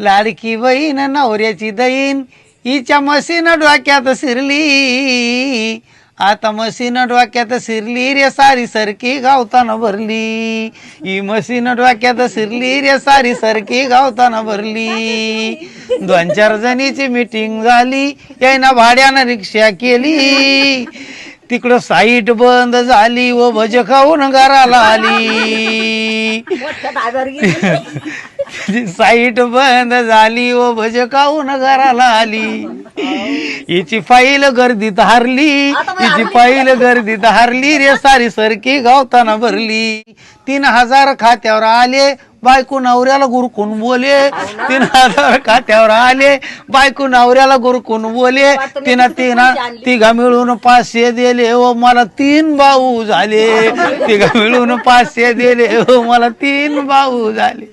लाडकी बहीण नवऱ्याची दईन हिच्या मशीन डोक्यात शिरली. आता मशीन डोक्यात शिरली रे सारी सरकी गावताना भरली. ही मशीन डोक्यात शिरली रे सारी सरकी गावताना भरली. दोन चार जणीची मिटिंग झाली. यायना भाड्यानं रिक्षा केली. तिकडं साईट बंद झाली व भज खाऊन घराला आली. गेली. साईट बंद झाली व भज खाऊन घराला आली? हिची फाईल गर्दीत हारली हिची फाईल गर्दीत हारली रे सारी सरकी गावताना भरली. तीन हजार खात्यावर आले बायको नवऱ्याला गुरकून बोले. तीन हजार खात्यावर आले बायको नवऱ्याला गुरकून बोले. तिनं तिनं तिघा मिळून पाचशे दिले व मला तीन भाऊ झाले. तिघा मिळून पाचशे दिले व मला तीन भाऊ झाले.